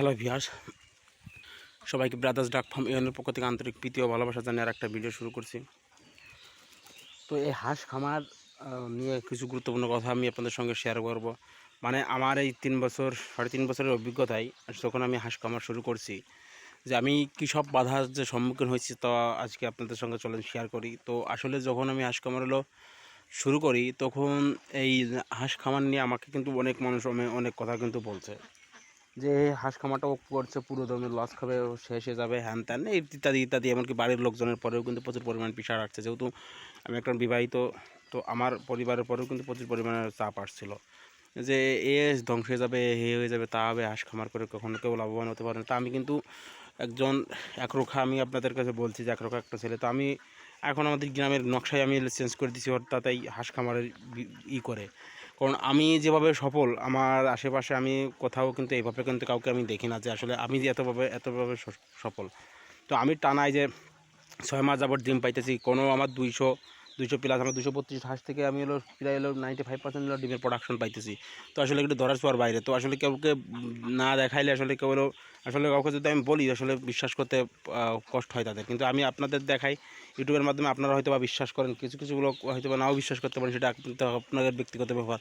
Hello ভিয়াস সবাইকে brothers ডাক farm ইউনের পক্ষ থেকে আন্তরিক প্রীতি ও ভালোবাসা জানিয়ে আর একটা ভিডিও শুরু করছি। তো এই হাঁস খামার নিয়ে কিছু গুরুত্বপূর্ণ কথা আমি আপনাদের সঙ্গে শেয়ার করব। মানে আমার এই তিন বছর, সাড়ে তিন বছরের অভিজ্ঞতায় যখন আমি হাঁস খামার শুরু করছি, যে আমি কী সব বাধার যে সম্মুখীন হয়েছি তা আজকে আপনাদের সঙ্গে চলেন শেয়ার করি। তো আসলে যখন আমি হাঁস খামার হলো শুরু করি, তখন এই হাঁস খামার নিয়ে আমাকে কিন্তু অনেক মানুষ অনেক কথা কিন্তু বলছে। যে হাঁস খামারটা ও করছে, পুরো দমে লস খাবে, ও হয়ে যাবে, হ্যান ত্যান, ইত্যাদি ইত্যাদি। এমনকি বাড়ির লোকজনের পরেও কিন্তু প্রচুর পরিমাণ পিসার আসছে। যেহেতু আমি একটা বিবাহিত, তো আমার পরিবারের পরেও কিন্তু প্রচুর পরিমাণে চাপ আসছিল। যে এ ধ্বংস হয়ে যাবে হে হয়ে যাবে, তা হবে, হাঁস খামার করে কখনো কেউ লাভবান হতে পারে না। তা আমি কিন্তু একজন একরোখা, আমি আপনাদের কাছে বলছি যে একরোখা একটা ছেলে। তো আমি এখন আমাদের গ্রামের নকশায় আমি চেঞ্জ করে দিচ্ছি অর্থাৎ এই হাঁস খামারের ই করে। কারণ আমি যেভাবে সফল, আমার আশেপাশে আমি কোথাও কিন্তু এইভাবে কিন্তু কাউকে আমি দেখি না যে আসলে আমি যে এতভাবে এতভাবে সফল। তো আমি টানাই যে ছয় মাস যাবত ডিম পাইতেছি, কোনো আমার দুইশো দুইশো প্লাস আমার দুশো বত্রিশ হাঁস থেকে আমি হলো প্রায় হলো নাইনটি ফাইভ পার্সেন্ট হলো ডিমের প্রোডাকশন পাইতেছি। তো আসলে একটু ধরার ছোঁয়ার বাইরে। তো আসলে কাউকে না দেখাইলে আসলে কেউ হলো, আসলে কাউকে যদি আমি বলি, আসলে বিশ্বাস করতে কষ্ট হয় তাদের। কিন্তু আমি আপনাদের দেখাই, ইউটিউবের মাধ্যমে আপনারা হয়তো বা বিশ্বাস করেন, কিছু কিছু লোক হয়তো বা নাও বিশ্বাস করতে পারেন, সেটা আপনাদের ব্যক্তিগত ব্যাপার।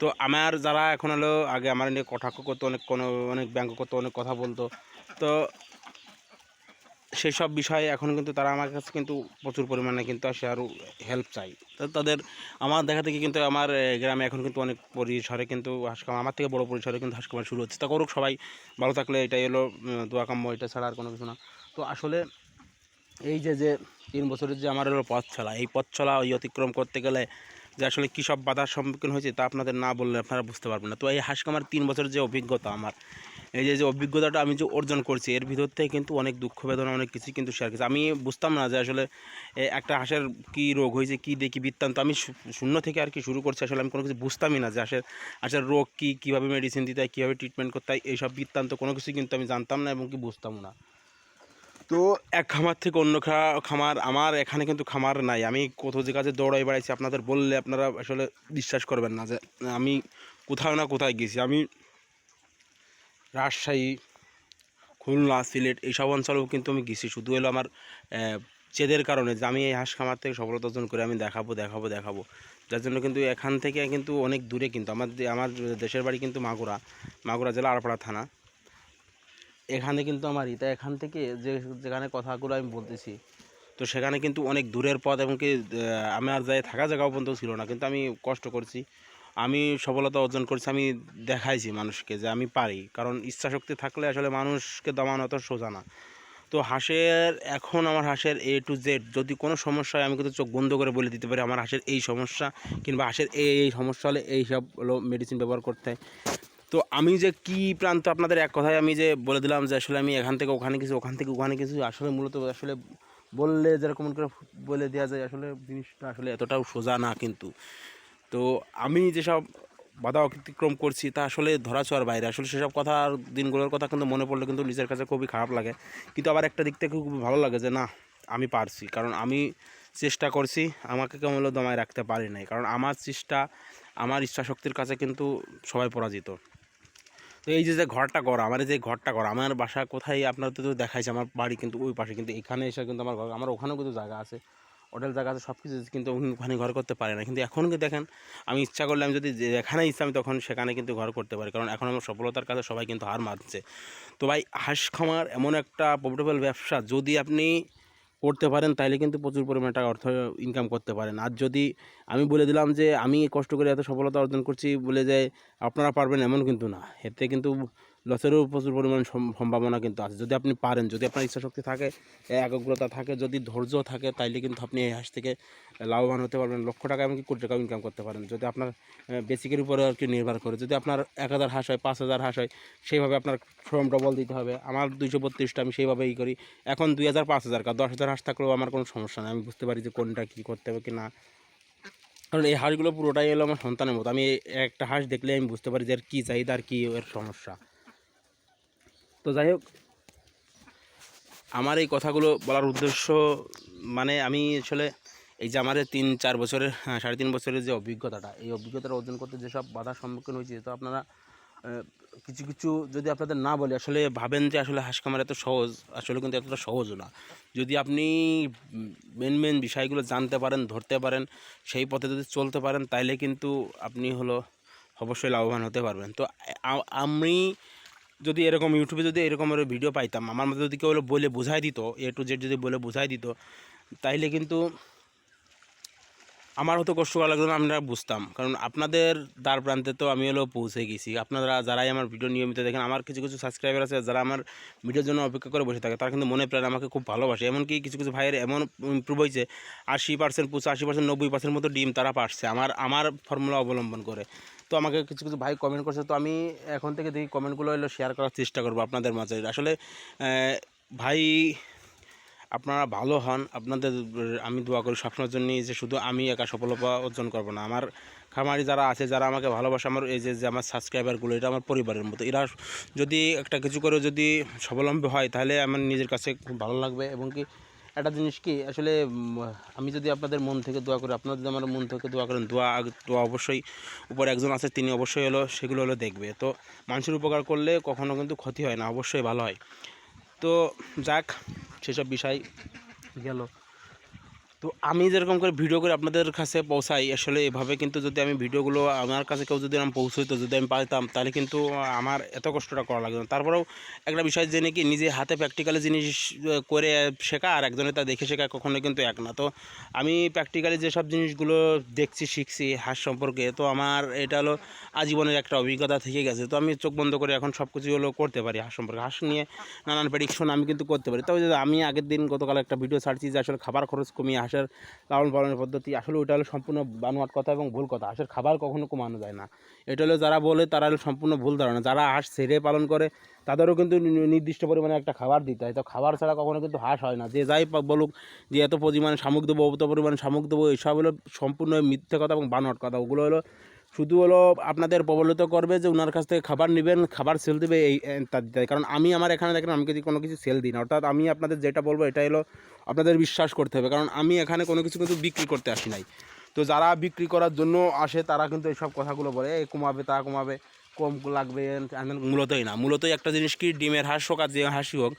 তো আমার যারা এখন হলো, আগে আমার নিয়ে কটাক্ষ করতো, অনেক কোনো, অনেক ব্যঙ্গ করতো, অনেক কথা বলতো। তো সেই সব বিষয়ে এখন কিন্তু তারা আমার কাছে কিন্তু প্রচুর পরিমাণে কিন্তু আসে আরও হেল্প চাই তাদের আমার দেখা থেকে কিন্তু আমার গ্রামে এখন কিন্তু অনেক পরিসরে কিন্তু হাঁসকামা আমার থেকে বড় পরিসরে কিন্তু হাঁসকামা শুরু হচ্ছে। তা করুক সবাই ভালো থাকলে এটাই হলো উম, দোয়া কাম্য এটা ছাড়া আর কোনো কিছু না। তো আসলে এই যে যে তিন বছরের যে আমার হলো পথ চলা এই পথ চলা ওই অতিক্রম করতে গেলে যে আসলে কী সব বাধার সম্মুখীন হয়েছে তা আপনাদের না বললে আপনারা বুঝতে পারবেন না। তো এই হাঁসকামার তিন বছরের যে অভিজ্ঞতা আমার এই যে যে অভিজ্ঞতাটা আমি যে অর্জন করছি, এর ভিতর থেকে কিন্তু অনেক দুঃখ বেদনা, অনেক কিছু কিন্তু শেয়ার করছি। আমি বুঝতাম না যে আসলে একটা হাঁসের কী রোগ হয়েছে, কী দেখি বৃত্তান্ত, আমি শূন্য থেকে আর কি শুরু করছি, আসলে আমি কোনো কিছু বুঝতামই না যে হাঁসের হাঁসের রোগ কী, কীভাবে মেডিসিন দিতে হয়, কীভাবে ট্রিটমেন্ট করতে হয়, এইসব বৃত্তান্ত কোনো কিছু কিন্তু আমি জানতাম না এবং কি বুঝতামও না। তো এক খামার থেকে অন্য খামার, আমার এখানে কিন্তু খামার নাই। আমি কোথাও যে কাজে দৌড়াই বেড়াইছি, আপনাদের বললে আপনারা আসলে বিশ্বাস করবেন না যে, আমি কোথাও না কোথায় গেছি। আমি রাজশাহী, খুলনা, সিলেট এইসব অঞ্চলেও কিন্তু আমি গেছি। শুধু হলো আমার চেদের কারণে যে আমি এই হাঁস খামার থেকে সফলতা অর্জন করে আমি দেখাবো দেখাবো দেখাবো। যার জন্য কিন্তু এখান থেকে কিন্তু অনেক দূরে কিন্তু আমার আমার দেশের বাড়ি কিন্তু মাগুরা মাগুরা জেলা আড়পাড়া থানা। এখানে কিন্তু আমার ইতা এখান থেকে যে, যেখানে কথাগুলো আমি বলতেছি, তো সেখানে কিন্তু অনেক দূরের পথ এবং কি আমার যাই থাকা জায়গাও পর্যন্ত ছিল না। কিন্তু আমি কষ্ট করছি। আমি সফলতা অর্জন করেছি, আমি দেখাইছি মানুষকে যে আমি পারি। কারণ ইচ্ছা শক্তি থাকলে আসলে মানুষকে দমানো অত সোজা না। তো হাঁসের, এখন আমার হাঁসের এ টু জেড যদি কোনো সমস্যা হয় আমি কিন্তু চোখ বন্ধ করে বলে দিতে পারি আমার হাঁসের এই সমস্যা, কিংবা হাঁসের এই এই সমস্যা হলে এই সব হলো মেডিসিন ব্যবহার করতে হয়। তো আমি যে কি প্রান্ত আপনাদের এক কথায় আমি যে বলে দিলাম যে আসলে আমি এখান থেকে ওখানে কিছু, ওখান থেকে ওখানে কিছু, আসলে মূলত আসলে বললে যেরকম করে বলে দেওয়া যায় আসলে জিনিসটা আসলে এতটাও সোজা না কিন্তু। তো আমি যেসব বাধা অতিক্রম করছি তা আসলে ধরা ধরাছোঁয়ার বাইরে। আসলে সেসব কথা আর দিনগুলোর কথা কিন্তু মনে পড়লে কিন্তু নিজের কাছে খুবই খারাপ লাগে। কিন্তু আবার একটা দিক থেকে খুব ভালো লাগে যে, না, আমি পারছি। কারণ আমি চেষ্টা করছি, আমাকে কেমন দমায় রাখতে পারি নাই। কারণ আমার চেষ্টা, আমার ইচ্ছা শক্তির কাছে কিন্তু সবাই পরাজিত। তো এই যে যে ঘরটা করা আমার যে ঘরটা করা আমার বাসা কোথায় আপনার তো দেখাইছে, আমার বাড়ি কিন্তু ওই পাশে। কিন্তু এখানে এসে কিন্তু আমার ঘর, আমার ওখানেও কিন্তু জায়গা আছে। হোটেল জায়গা আছে সব কিছু কিন্তু ওখানে- ঘর করতে পারে না। কিন্তু এখন কি দেখেন, আমি ইচ্ছা করলে আমি যদি যেখানে ইচ্ছা আমি তখন সেখানে কিন্তু ঘর করতে পারি, কারণ এখন আমার সফলতার কাছে সবাই কিন্তু হার মারছে তো ভাই, হাঁস খামার এমন একটা প্রফিটেবল ব্যবসা, যদি আপনি করতে পারেন তাহলে কিন্তু প্রচুর পরিমাণে টাকা অর্থ ইনকাম করতে পারেন। আর যদি আমি বলে দিলাম যে, আমি কষ্ট করে এত সফলতা অর্জন করছি বলে যে, আপনারা পারবেন, এমন কিন্তু না। এতে কিন্তু লসেরও প্রচুর পরিমাণ সম- সম্ভাবনা কিন্তু আছে। যদি আপনি পারেন, যদি আপনার ইচ্ছাশক্তি থাকে একাগ্রতা থাকে, যদি ধৈর্য থাকে, তাইলে কিন্তু আপনি এই হাঁস থেকে লাভবান হতে পারবেন। লক্ষ টাকা এমনকি কোটি টাকা ইনকাম করতে পারেন। যদি আপনার বেসিকের উপরে আর কি নির্ভর করে, যদি আপনার এক হাজার হাঁস হয়, পাঁচ হাজার হাঁস হয়, সেইভাবে আপনার শ্রম ডবল দিতে হবে। আমার দুইশো বত্রিশটা আমি সেইভাবে ই করি। এখন দুই হাজার, পাঁচ হাজার, দশ হাজার হাঁস থাকলেও আমার কোনো সমস্যা নেই। আমি বুঝতে পারি যে কোনটা কী করতে হবে কি না। কারণ এই হাঁসগুলো পুরোটাই হলো আমার সন্তানের মতো। আমি একটা হাঁস দেখলে আমি বুঝতে পারি যে এর কী চাহিদা আর কী এর সমস্যা। তো যাই হোক। আমার এই কথাগুলো বলার উদ্দেশ্য মানে আমি আসলে এই যে এই তিন চার বছরের হ্যাঁ, সাড়ে তিন বছরের যে অভিজ্ঞতাটা এই অভিজ্ঞতাটা অর্জন করতে যেসব বাধার সম্মুখীন হয়েছি তো আপনারা কিছু কিছু যদি আপনাদের না বলে আসলে ভাবেন যে আসলে হাঁস খামার এত সহজ আসলে কিন্তু এতটা সহজও না। যদি আপনি মেন মেন বিষয়গুলো জানতে পারেন ধরতে পারেন সেই পথে যদি চলতে পারেন তাইলে কিন্তু আপনি হলো অবশ্যই লাভবান হতে পারবেন। তো আমি যদি এরকম ইউটিউবে যদি এরকম ভিডিও পাইতাম, আমার মধ্যে যদি কেউ বলে বোঝাই দিত এ টু জেড যদি বলে বোঝাই দিত, তাইলে কিন্তু আমার হতো কষ্ট করা লাগতো না আমরা বুঝতাম। কারণ আপনাদের দ্বার প্রান্তে তো আমি হলেও পৌঁছে গেছি। আপনারা যারাই আমার ভিডিও নিয়মিত দেখেন, আমার কিছু কিছু সাবস্ক্রাইবার আছে, যারা আমার ভিডিওর জন্য অপেক্ষা করে বসে থাকে, তারা কিন্তু মনে প্রাণ আমাকে খুব ভালোবাসে। এমনকি কিছু কিছু ভাইয়ের এমন ইম্প্রুভ হয়েছে, আশি পার্সেন্ট পঁচাশি পার্সেন্ট নব্বই পার্সেন্ট মতো ডিম তারা পারছে, আমার আমার ফর্মুলা অবলম্বন করে। তো আমাকে কিছু কিছু ভাই কমেন্ট করছে, তো আমি এখন থেকে দেখি কমেন্টগুলো হলো শেয়ার করার চেষ্টা করব আপনাদের মাঝে। আসলে ভাই আপনারা ভালো হন, আপনাদের, আমি দোয়া করি সবসময়ের জন্যই যে শুধু আমি একা সফলতা অর্জন করব না। আমার খামারি যারা আছে, যারা আমাকে ভালোবাসে, আমার এই যে আমার সাবস্ক্রাইবারগুলো এটা আমার পরিবারের মতো। এরা যদি একটা কিছু করে যদি স্বাবলম্বী হয়, তাহলে আমার নিজের কাছে খুব ভালো লাগবে। এবং কি একটা জিনিস কি, আসলে আমি যদি আপনাদের মন থেকে দোয়া করি, আপনারা যদি আমার মন থেকে দোয়া করেন, দোয়া দোয়া অবশ্যই উপরে একজন আছে, তিনি অবশ্যই হলো, সেগুলো হলো দেখবে। তো মানুষের উপকার করলে কখনো কিন্তু ক্ষতি হয় না, অবশ্যই ভালো হয়। তো যাক সেসব বিষয় গেল। তো আমি যেরকম করে ভিডিও করে আপনাদের কাছে পৌঁছাই, আসলে এভাবে কিন্তু যদি আমি ভিডিওগুলো আমার কাছে কেউ যদি আমি পৌঁছইতো যদি আমি পাইতাম তাহলে কিন্তু আমার এত কষ্টটা করা লাগতো তারপরেও একটা বিষয় যে নাকি নিজে হাতে প্র্যাকটিক্যালি জিনিস করে শেখা আর একজনের তা দেখে শেখা কখনোই কিন্তু এক না। তো আমি প্র্যাকটিক্যালি যেসব জিনিসগুলো দেখছি, শিখছি হাঁস সম্পর্কে, তো আমার এটা হলো আজীবনের একটা অভিজ্ঞতা থেকে গেছে। তো আমি চোখ বন্ধ করে এখন সব কিছু হলো করতে পারি হাঁস সম্পর্কে। হাঁস নিয়ে নানান প্রেডিকশন আমি কিন্তু করতে পারি। তবে আমি আগের দিন গতকাল একটা ভিডিও ছাড়ছি যে আসলে খাবার খরচ কমিয়ে হাঁসের লালন পালনের পদ্ধতি, আসলে ওইটা হলো সম্পূর্ণ বানোয়াট কথা এবং ভুল কথা। হাঁসের খাবার কখনো কমানো যায় না। এটা হলো যারা বলে তারা হলো সম্পূর্ণ ভুল ধারণা। যারা হাঁস ছেড়ে পালন করে, তাদেরও কিন্তু নির্দিষ্ট পরিমাণে একটা খাবার দিতে হয়। তো খাবার ছাড়া কখনো কিন্তু হাঁস হয় না। যে যাই বলুক যে এত পরিমাণে শামুক দেবো, অত পরিমাণে শামুক দেবো এইসব হলো সম্পূর্ণ মিথ্যে কথা এবং বানোয়াট কথা। ওগুলো হলো শুধু হলো আপনাদের প্রবলিত করবে যে ওনার কাছ থেকে খাবার নেবেন, খাবার সেল দেবে, এই তার কারণ আমি আমার এখানে দেখেন, আমি যদি কোনো কিছু সেল দিই না, অর্থাৎ আমি আপনাদের যেটা বলব এটা হলো আপনাদের বিশ্বাস করতে হবে। কারণ আমি এখানে কোনো কিছু কিন্তু বিক্রি করতে আসি নাই। তো যারা বিক্রি করার জন্য আসে, তারা কিন্তু এইসব কথাগুলো বলে, এ, কমাবে, তা কমাবে। কম লাগবে মূলতই না। মূলতই একটা জিনিস কি, ডিমের হাঁস হোক আর যে হাঁসই হোক,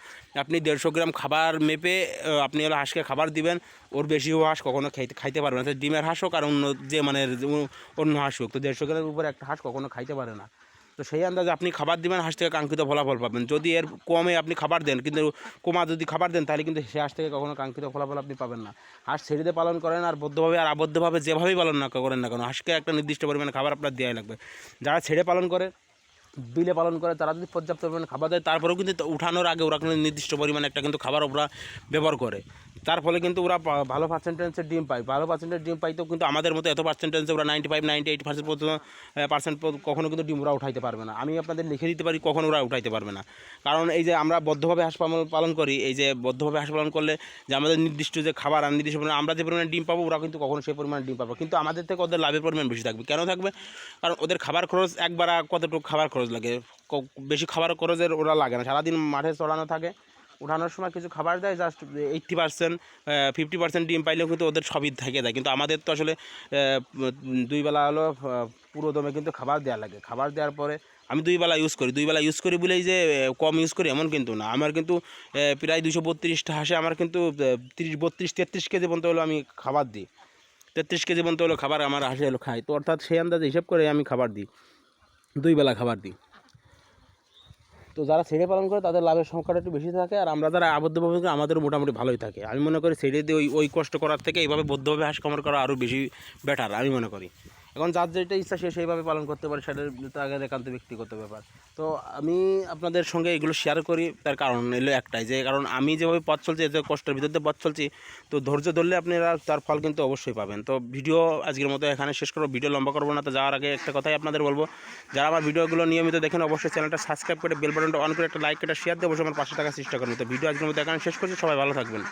আপনি দেড়শো গ্রাম খাবার মেপে আপনি হলো হাঁসকে খাবার দিবেন, ওর বেশি হাঁস কখনো খাইতে খাইতে পারবে না। ডিমের হাঁস হোক আর অন্য যে মানে অন্য হাঁস হোক, তো দেড়শো গ্রামের উপরে একটা হাঁস কখনো খাইতে পারে না। তো সেই আন্দাজে আপনি খাবার দিবেন, হাঁস থেকে কাঙ্ক্ষিত ফলাফল পাবেন। যদি এর কমে আপনি খাবার দেন, কিন্তু কমা যদি খাবার দেন, তাহলে কিন্তু সে হাঁস থেকে কখনো কাঙ্ক্ষিত ফলাফল আপনি পাবেন না। হাঁস ছেড়ে পালন করেন আর বদ্ধভাবে আর আবদ্ধভাবে যেভাবেই পালন না করেন না কেন, হাঁসকে একটা নির্দিষ্ট পরিমাণে খাবার আপনার দেওয়াই লাগবে। যারা ছেড়ে পালন করে, বিলে পালন করে, তারা যদি পর্যাপ্ত পরিমাণে খাবার দেয়, তারপরেও কিন্তু উঠানোর আগে ওরা কিন্তু নির্দিষ্ট পরিমাণে একটা কিন্তু খাবার ওরা ব্যবহার করে। তার ফলে কিন্তু ওরা ভালো পার্সেন্টেজের ডিম পায়। ভালো পার্সেন্টেজ ডিম পাইতেও কিন্তু আমাদের মতো এত পার্সেন্টেজে ওরা ninety five ninety eight percent পর্যন্ত পার্সেন্ট কখনো কিন্তু ডিম ওরা উঠাইতে পারবে না। আমি আপনাদের লিখে দিতে পারি, কখনো ওরা উঠাইতে পারবে না। কারণ এই যে আমরা বদ্ধভাবে হাঁস পালন করি, এই যে বদ্ধভাবে হাঁস পালন করলে যে আমাদের নির্দিষ্ট যে খাবার আর নির্দিষ্ট পরিমাণে আমরা যে পরিমাণে ডিম পাবো, ওরা কিন্তু কখনো সেই পরিমাণে ডিম পাবো কিন্তু আমাদের থেকে ওদের লাভের পরিমাণ বেশি থাকবে। কেন থাকবে? কারণ ওদের খাবার খরচ একবার কতটুকু খাবার খরচ লাগে? বেশি খাবার খরচের ওরা লাগে না। সারাদিন মাঠে চড়ানো থাকে উঠানোর সময় কিছু খাবার দেয় just eighty percent fifty percent ডিম পাইলেও কিন্তু ওদের সবই থেকে যায়। কিন্তু আমাদের তো আসলে দুই বেলা হলো পুরো দমে কিন্তু খাবার দেওয়া লাগে। খাবার দেওয়ার পরে আমি দুই বেলা ইউজ করি। দুই বেলা ইউজ করি বলেই যে কম ইউজ করি এমন কিন্তু না। আমার কিন্তু প্রায় দুশো বত্রিশটা হাসে আমার কিন্তু তিরিশ, বত্রিশ, তেত্রিশ কেজি পর্যন্ত হলো আমি খাবার দিই। তেত্রিশ কেজি পর্যন্ত হলো খাবার আমার হাসে হলো খাই তো অর্থাৎ সেই আন্দাজে হিসেব করে আমি খাবার দিই। দুই বেলা খাবার দিই। তো যারা ছেড়ে পালন করে, তাদের লাভের সংখ্যাটা একটু বেশি থাকে, আর আমরা যারা আবদ্ধভাবে করি আমাদেরও মোটামুটি ভালোই থাকে। আমি মনে করি ছেড়ে দিয়ে ওই ওই কষ্ট করার থেকে এইভাবে বদ্ধভাবে হাঁস কামড় করা আরও বেশি বেটার আমি মনে করি। এখন যার যেটা ইচ্ছা সে সেইভাবে পালন করতে পারে, সেটা তাকে একান্ত ব্যক্তিগত ব্যাপার। তো আমি আপনাদের সঙ্গে এগুলো শেয়ার করি, তার কারণ এলো একটাই যে, কারণ আমি যেভাবে পথ চলছি যে কষ্টের ভিতর দিয়ে পথ চলছি, তো ধৈর্য ধরলে আপনারা তার ফল কিন্তু অবশ্যই পাবেন। তো ভিডিও আজকের মতো এখানে শেষ করব, ভিডিও লম্বা করব না, তো যাওয়ার আগে একটা কথাই আপনাদের বলব, যারা আমার ভিডিওগুলো নিয়মিত দেখেন, অবশ্যই চ্যানেলটা সাবস্ক্রাইব করে বেল বাটনটা অন করে একটা লাইক একটা শেয়ার দেবো আমার পাশে থাকার চেষ্টা করবেন তো ভিডিও আজকের মতো এখানে শেষ করছি, সবাই ভালো থাকবেন।